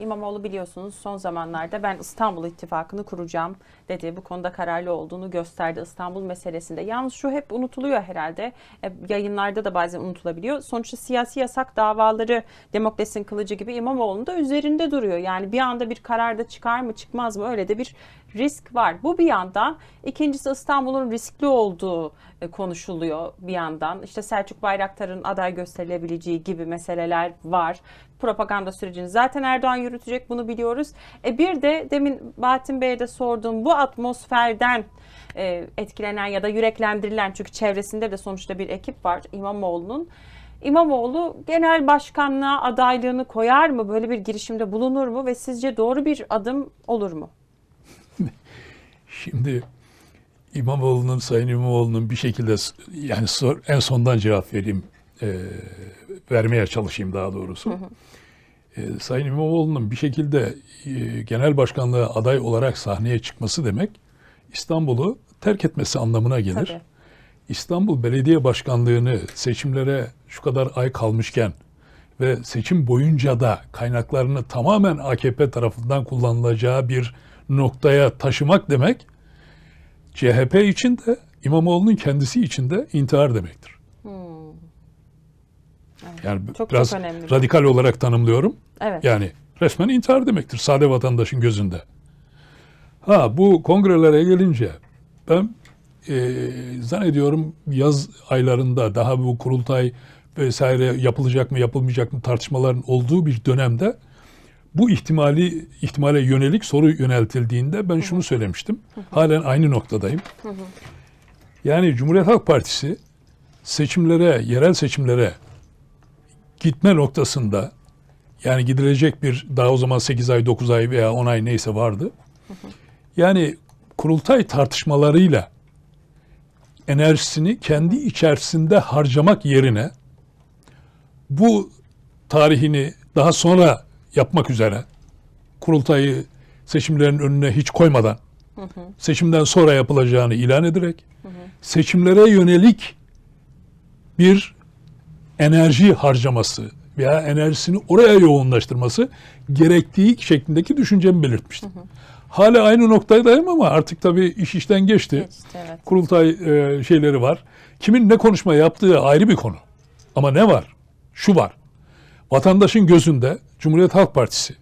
İmamoğlu biliyorsunuz son zamanlarda ben İstanbul İttifakı'nı kuracağım dedi. Bu konuda kararlı olduğunu gösterdi İstanbul meselesinde. Yalnız şu hep unutuluyor herhalde. E, yayınlarda da bazen unutulabiliyor. Sonuçta siyasi yasak davaları demokrasinin kılıcı gibi İmamoğlu'nun da üzerinde duruyor. Yani bir anda bir kararda çıkar mı çıkmaz mı öyle de bir risk var. Bu bir yandan. İkincisi İstanbul'un riskli olduğu e, konuşuluyor bir yandan. İşte Selçuk Bayraktar'ın aday gösterilebileceği gibi meseleler var. Propaganda sürecini zaten Erdoğan yürütecek bunu biliyoruz. E bir de demin Bahattin Bey'e de sorduğum bu atmosferden e, etkilenen ya da yüreklendirilen çünkü çevresinde de sonuçta bir ekip var İmamoğlu'nun. İmamoğlu genel başkanlığa adaylığını koyar mı? Böyle bir girişimde bulunur mu? Ve sizce doğru bir adım olur mu? Şimdi İmamoğlu'nun, Sayın İmamoğlu'nun bir şekilde yani sor, en sondan cevap vereyim, e, vermeye çalışayım daha doğrusu. E, Sayın İmamoğlu'nun bir şekilde e, genel başkanlığa aday olarak sahneye çıkması demek İstanbul'u terk etmesi anlamına gelir. Tabii. İstanbul Belediye Başkanlığı'nı seçimlere şu kadar ay kalmışken ve seçim boyunca da kaynaklarını tamamen AKP tarafından kullanılacağı bir noktaya taşımak demek CHP için de İmamoğlu'nun kendisi için de intihar demektir. Yani Çok, çok biraz önemli. radikal olarak tanımlıyorum. Evet. Yani resmen intihar demektir sade vatandaşın gözünde. Ha bu kongrelere gelince ben e, zannediyorum yaz aylarında daha bu kurultay vesaire yapılacak mı yapılmayacak mı tartışmaların olduğu bir dönemde bu ihtimali ihtimale yönelik soru yöneltildiğinde ben şunu söylemiştim. Halen aynı noktadayım. Yani Cumhuriyet Halk Partisi seçimlere, yerel seçimlere gitme noktasında yani gidilecek bir daha o zaman 8 ay, 9 ay veya 10 ay neyse vardı. Yani kurultay tartışmalarıyla enerjisini kendi içerisinde harcamak yerine bu tarihini daha sonra yapmak üzere kurultayı seçimlerin önüne hiç koymadan seçimden sonra yapılacağını ilan ederek seçimlere yönelik bir enerji harcaması veya enerjisini oraya yoğunlaştırması gerektiği şeklindeki düşüncemi belirtmiştim. Hala aynı noktadayım ama artık tabii iş işten geçti. Geçti, evet. Kurultay e, şeyleri var. Kimin ne konuşma yaptığı ayrı bir konu. Ama ne var? Şu var. Vatandaşın gözünde Cumhuriyet Halk Partisi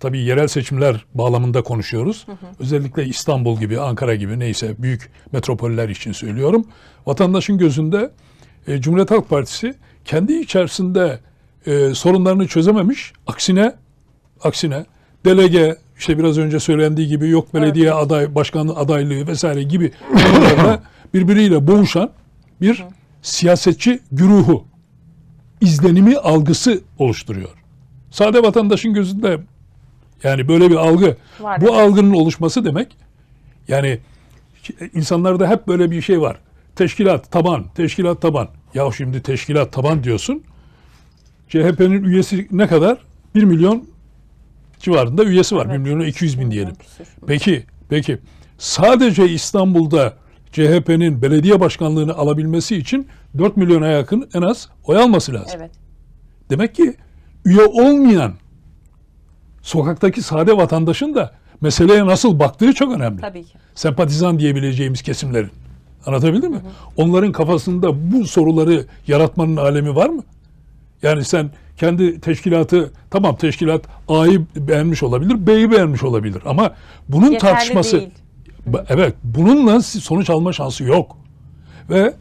tabii yerel seçimler bağlamında konuşuyoruz. Özellikle İstanbul gibi, Ankara gibi neyse büyük metropoller için söylüyorum. Vatandaşın gözünde e, Cumhuriyet Halk Partisi kendi içerisinde e, sorunlarını çözememiş. Aksine aksine delege işte biraz önce söylendiği gibi yok belediye aday başkanlığı adaylığı vesaire gibi birbiriyle boğuşan bir siyasetçi güruhu izlenimi algısı oluşturuyor. Sade vatandaşın gözünde yani böyle bir algı Var, bu evet. algının oluşması demek yani insanlarda hep böyle bir şey var. Teşkilat taban, teşkilat taban. Ya şimdi teşkilat taban diyorsun. CHP'nin üyesi ne kadar? 1 milyon civarında üyesi var. Evet. 1 milyon 200 bin diyelim. Peki, peki sadece İstanbul'da CHP'nin belediye başkanlığını alabilmesi için 4 milyona yakın en az oy alması lazım. Evet. Demek ki üye olmayan sokaktaki sade vatandaşın da meseleye nasıl baktığı çok önemli. Tabii ki. Sempatizan diyebileceğimiz kesimlerin. Anlatabildim mi? Onların kafasında bu soruları yaratmanın alemi var mı? Yani sen kendi teşkilatı tamam teşkilat A'yı beğenmiş olabilir, B'yi beğenmiş olabilir ama bunun Yeterli tartışması değil. Evet bununla sonuç alma şansı yok. Ve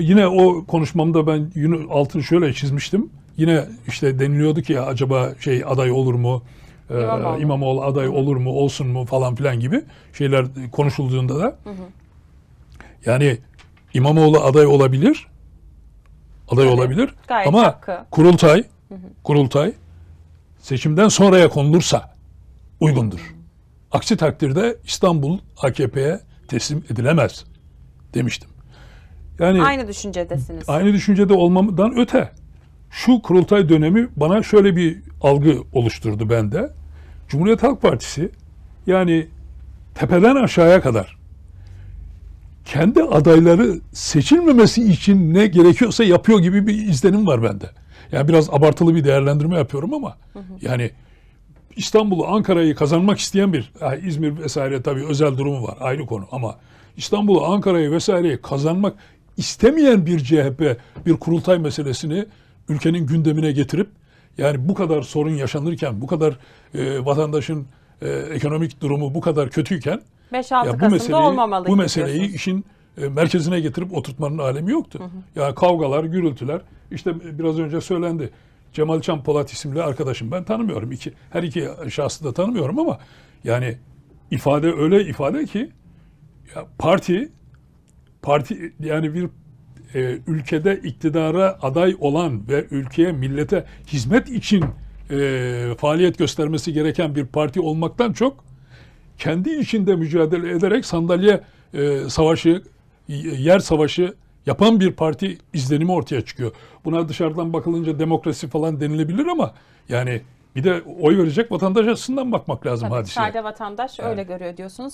yine o konuşmamda ben altını şöyle çizmiştim. Yine işte deniliyordu ki ya acaba şey aday olur mu? Ee, İmamoğlu. İmamoğlu aday olur mu, olsun mu falan filan gibi şeyler konuşulduğunda da yani İmamoğlu aday olabilir. Aday Tabii, olabilir. gayet ama hakkı. kurultay kurultay seçimden sonraya konulursa uygundur. Aksi takdirde İstanbul AKP'ye teslim edilemez demiştim. Yani Aynı düşüncedesiniz. aynı düşüncede olmamdan öte şu kurultay dönemi bana şöyle bir algı oluşturdu bende. Cumhuriyet Halk Partisi yani tepeden aşağıya kadar kendi adayları seçilmemesi için ne gerekiyorsa yapıyor gibi bir izlenim var bende. Yani biraz abartılı bir değerlendirme yapıyorum ama yani İstanbul'u, Ankara'yı kazanmak isteyen bir, İzmir vesaire tabii özel durumu var ayrı konu ama İstanbul'u, Ankara'yı vesaireyi kazanmak istemeyen bir CHP bir kurultay meselesini ülkenin gündemine getirip yani bu kadar sorun yaşanırken, bu kadar e, vatandaşın e, ekonomik durumu bu kadar kötüyken 5-6 ya bu meseleyi, bu meseleyi işin e, merkezine getirip oturtmanın alemi yoktu. Yani kavgalar, gürültüler. işte biraz önce söylendi. Cemal Can Polat isimli arkadaşım ben tanımıyorum. İki, her iki şahsı da tanımıyorum ama yani ifade öyle ifade ki ya parti parti yani bir e, ülkede iktidara aday olan ve ülkeye millete hizmet için e, faaliyet göstermesi gereken bir parti olmaktan çok kendi içinde mücadele ederek sandalye e, savaşı, yer savaşı yapan bir parti izlenimi ortaya çıkıyor. Buna dışarıdan bakılınca demokrasi falan denilebilir ama yani bir de oy verecek vatandaş açısından bakmak lazım Tabii, hadiseye. sade vatandaş öyle görüyor diyorsunuz.